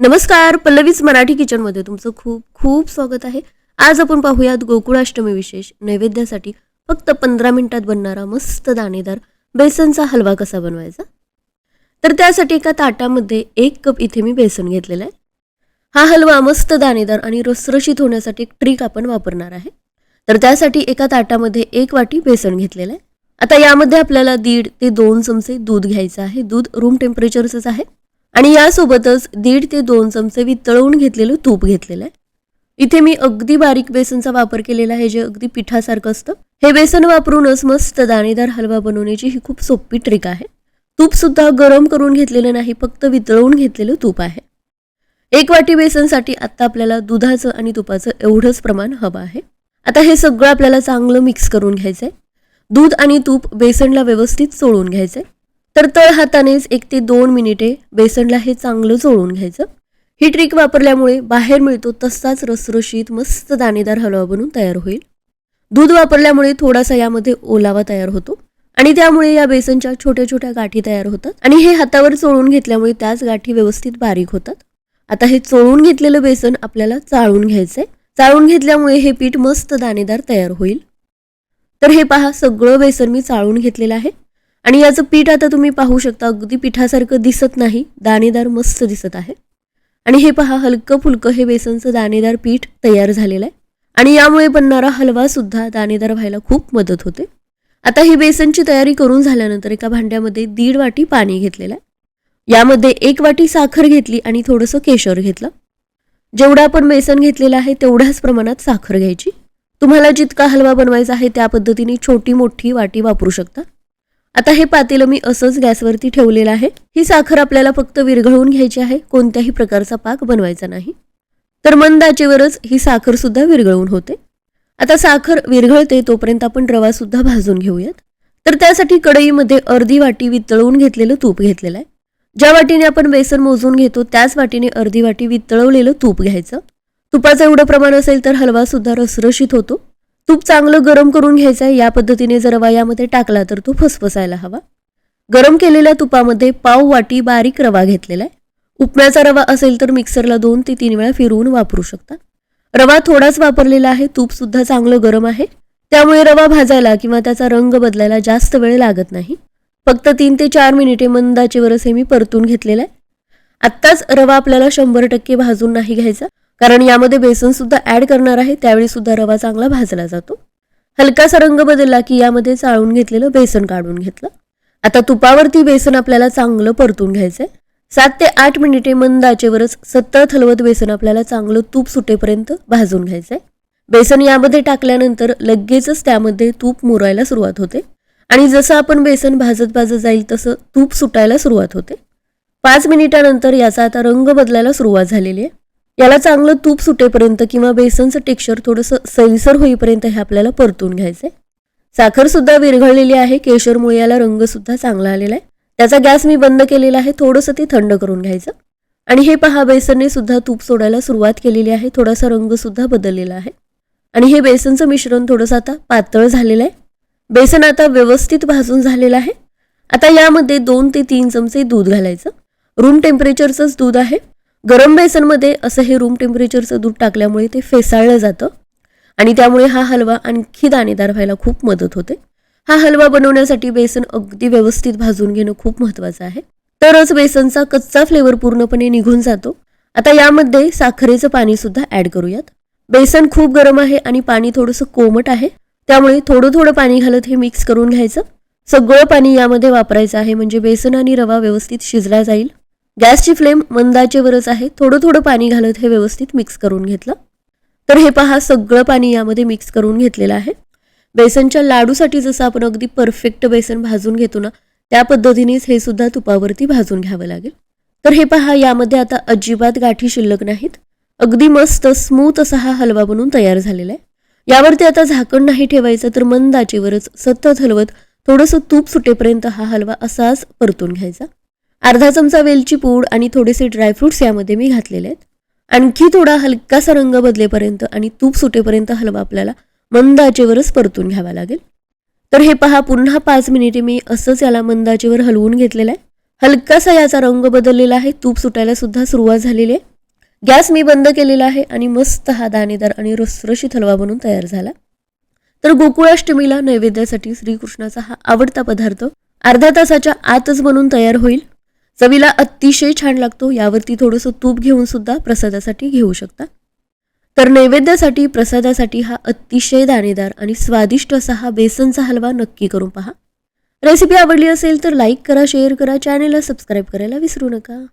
नमस्कार पल्लवीच मराठी किचनमध्ये तुमचं खूप खूप स्वागत आहे. आज आपण पाहूयात गोकुळाष्टमी विशेष नैवेद्यासाठी फक्त पंधरा मिनिटात बनणारा मस्त दाणेदार बेसनचा हलवा कसा बनवायचा? तर त्यासाठी एका ताटामध्ये एक कप इथे मी बेसन घेतलेलं आहे. हा हलवा मस्त दाणेदार आणि रसरशीत होण्यासाठी एक ट्रिक आपण वापरणार आहे. तर त्यासाठी एका ताटामध्ये एक वाटी बेसन घेतलेलं आहे. आता यामध्ये आपल्याला दीड ते दोन चमचे दूध घ्यायचं आहे. दूध रूम टेम्परेचरचंच आहे. आणि यासोबतच दीड ते दोन चमचे वितळवून घेतलेलं तूप घेतलेलं आहे. इथे मी अगदी बारीक बेसनचा वापर केलेला आहे जे अगदी पिठासारखं असतं. हे बेसन वापरूनच मस्त दाणेदार हलवा बनवण्याची ही खूप सोपी ट्रिक आहे. तूप सुद्धा गरम करून घेतलेलं नाही फक्त वितळवून घेतलेलं तूप आहे. एक वाटी बेसनसाठी आता आपल्याला दुधाचं आणि तुपाचं एवढंच प्रमाण हवं आहे. आता हे सगळं आपल्याला चांगलं मिक्स करून घ्यायचं आहे दूध आणि तूप बेसनला व्यवस्थित चोळून घ्यायचं आहे तर तळ हातानेच एक ते दोन मिनिटे बेसनला हे चांगलं चोळून घ्यायचं. ही ट्रिक वापरल्यामुळे बाहेर मिळतो तसाच रसरशीत मस्त दाणेदार हलवा बनून तयार होईल. दूध वापरल्यामुळे थोडासा यामध्ये ओलावा तयार होतो आणि त्यामुळे या बेसनच्या छोट्या छोट्या गाठी तयार होतात आणि हे हातावर चोळून घेतल्यामुळे त्याच गाठी व्यवस्थित बारीक होतात. आता हे चोळून घेतलेलं बेसन आपल्याला चाळून घ्यायचंय. चाळून घेतल्यामुळे हे पीठ मस्त दाणेदार तयार होईल. तर हे पहा सगळं बेसन मी चाळून घेतलेलं आहे. आणि याचं पीठ आता तुम्ही पाहू शकता अगदी पिठासारखं दिसत नाही दाणेदार मस्त दिसत आहे. आणि हे पहा हलकं फुलकं हे बेसनचं दाणेदार पीठ तयार झालेलं आहे. आणि यामुळे बनणारा हलवा सुद्धा दाणेदार व्हायला खूप मदत होते. आता ही बेसनची तयारी करून झाल्यानंतर एका भांड्यामध्ये दीड वाटी पाणी घेतलेलं आहे. यामध्ये एक वाटी साखर घेतली आणि थोडंसं केशर घेतलं. जेवढं आपण बेसन घेतलेलं आहे तेवढ्याच प्रमाणात साखर घ्यायची. तुम्हाला जितका हलवा बनवायचा आहे त्या पद्धतीने छोटी मोठी वाटी वापरू शकता. आता हे पातेलं मी असंच गॅसवरती ठेवलेलं आहे. ही साखर आपल्याला फक्त विरघळवून घ्यायची आहे. कोणत्याही प्रकारचा पाक बनवायचा नाही. तर मंद आचेवरच ही साखर सुद्धा विरघळवून होते. आता साखर विरघळते तोपर्यंत आपण रवा सुद्धा भाजून घेऊयात. तर त्यासाठी कढईमध्ये अर्धी वाटी वितळवून घेतलेलं तूप घेतलेलं आहे. ज्या वाटीने आपण बेसन मोजून घेतो त्याच वाटीने अर्धी वाटी वितळवलेलं तूप घ्यायचं. तुपाचं एवढं प्रमाण असेल तर हलवा सुद्धा रसरशीत होतो. तूप चांगलं गरम करून घ्यायचं आहे या पद्धतीने जर रवा यामध्ये टाकला तर तो फसफसायला हवा. गरम केलेल्या तुपामध्ये पाव वाटी बारीक रवा घेतलेला आहे. उपम्याचा रवा असेल तर मिक्सरला दोन ते तीन वेळा फिरवून वापरू शकता. रवा थोडाच वापरलेला आहे तूपसुद्धा चांगलं गरम आहे. त्यामुळे रवा भाजायला किंवा त्याचा रंग बदलायला जास्त वेळ लागत नाही. फक्त तीन ते चार मिनिटे मंदाचेवरच हे मी परतून घेतलेलं आहे. आत्ताच रवा आपल्याला शंभर टक्के भाजून नाही घ्यायचा. कारण यामध्ये बेसन सुद्धा ऍड करणार आहे त्यावेळी सुद्धा रवा चांगला भाजला जातो. हलकासा रंग बदलला की यामध्ये चाळून घेतलेलं बेसन काढून घेतलं. आता तुपावरती बेसन आपल्याला चांगलं परतून घ्यायचंय. सात ते आठ मिनिटे मंद आचेवरच सतत हलवत बेसन आपल्याला चांगलं तूप सुटेपर्यंत भाजून घ्यायचंय. बेसन यामध्ये टाकल्यानंतर लगेचच त्यामध्ये तूप मुरायला सुरुवात होते. आणि जसं आपण बेसन भाजत भाजत जाईल तसं तूप सुटायला सुरुवात होते. पाच मिनिटानंतर याचा आता रंग बदलायला सुरुवात झालेली आहे. याला चांगलं तूप सुटेपर्यंत किंवा बेसनचं टेक्स्चर थोडंसं सैलसर होईपर्यंत हे आपल्याला परतून घ्यायचं आहे साखरसुद्धा विरघळलेली आहे केशरमुळे याला रंगसुद्धा चांगला आलेला आहे. त्याचा गॅस मी बंद केलेला आहे थोडंसं ते थंड करून घ्यायचं. आणि हे पहा बेसनने सुद्धा तूप सोडायला सुरुवात केलेली आहे थोडासा रंगसुद्धा बदललेला आहे. आणि हे बेसनचं मिश्रण थोडंसं आता पातळ झालेलं आहे. बेसन आता व्यवस्थित भाजून झालेलं आहे. आता यामध्ये दोन ते तीन चमचे दूध घालायचं. रूम टेम्परेचरचंच दूध आहे. गरम बेसनमध्ये असं हे रूम टेम्परेचरचं दूध टाकल्यामुळे ते फेसाळलं जातं. आणि त्यामुळे हा हलवा आणखी दाणेदार व्हायला खूप मदत होते. हा हलवा बनवण्यासाठी बेसन अगदी व्यवस्थित भाजून घेणं खूप महत्त्वाचं आहे. तरच बेसनचा कच्चा फ्लेवर पूर्णपणे निघून जातो. आता यामध्ये साखरेचं पाणी सुद्धा ऍड करूयात. बेसन खूप गरम आहे आणि पाणी थोडंसं कोमट आहे. त्यामुळे थोडं थोडं पाणी घालत हे मिक्स करून घ्यायचं. सगळं पाणी यामध्ये वापरायचं आहे म्हणजे बेसन आणि रवा व्यवस्थित शिजला जाईल. गॅसची फ्लेम मंदाचेवरच आहे. थोडं थोडं पाणी घालत हे व्यवस्थित मिक्स करून घेतलं. तर हे पहा सगळं पाणी यामध्ये मिक्स करून घेतलेलं आहे. बेसनच्या लाडूसाठी जसं आपण अगदी परफेक्ट बेसन भाजून घेतो ना त्या पद्धतीनेच हे सुद्धा तुपावरती भाजून घ्यावं लागेल. तर हे पहा यामध्ये आता अजिबात गाठी शिल्लक नाहीत. अगदी मस्त स्मूथ असा हा हलवा बनून तयार झालेला आहे. यावरती आता झाकण नाही ठेवायचं तर मंद आचेवरच सतत हलवत थोडंसं तूप सुटेपर्यंत हा हलवा असाच परतून घ्यायचा. अर्धा चमचा वेलची पूड आणि थोडेसे ड्रायफ्रुट्स यामध्ये मी घातलेले आहेत. आणखी थोडा हलकासा रंग बदलेपर्यंत आणि तूप सुटेपर्यंत हलवा आपल्याला मंद आचेवरच परतून घ्यावा लागेल. तर हे पहा पुन्हा पाच मिनिटे मी असंच याला मंद आचेवर हलवून घेतलेलं आहे. हलकासा याचा रंग बदललेला आहे. तूप सुटायला सुद्धा सुरुवात झालेली आहे. गॅस मी बंद केलेला आहे आणि मस्त हा दाणेदार आणि रसरशीत हलवा बनून तयार झाला. तर गोकुळाष्टमीला नैवेद्यासाठी श्रीकृष्णाचा हा आवडता पदार्थ अर्ध्या तासाच्या आतच बनून तयार होईल. चवीला अतिशय छान लागतो. यावरती थोडंसं तूप घेऊन सुद्धा प्रसादासाठी घेऊ शकता. तर नैवेद्यासाठी प्रसादासाठी हा अतिशय दाणेदार आणि स्वादिष्ट असा हा बेसनचा हलवा नक्की करून पहा. रेसिपी आवडली असेल तर लाईक करा शेअर करा चॅनेलला सबस्क्राईब करायला विसरू नका.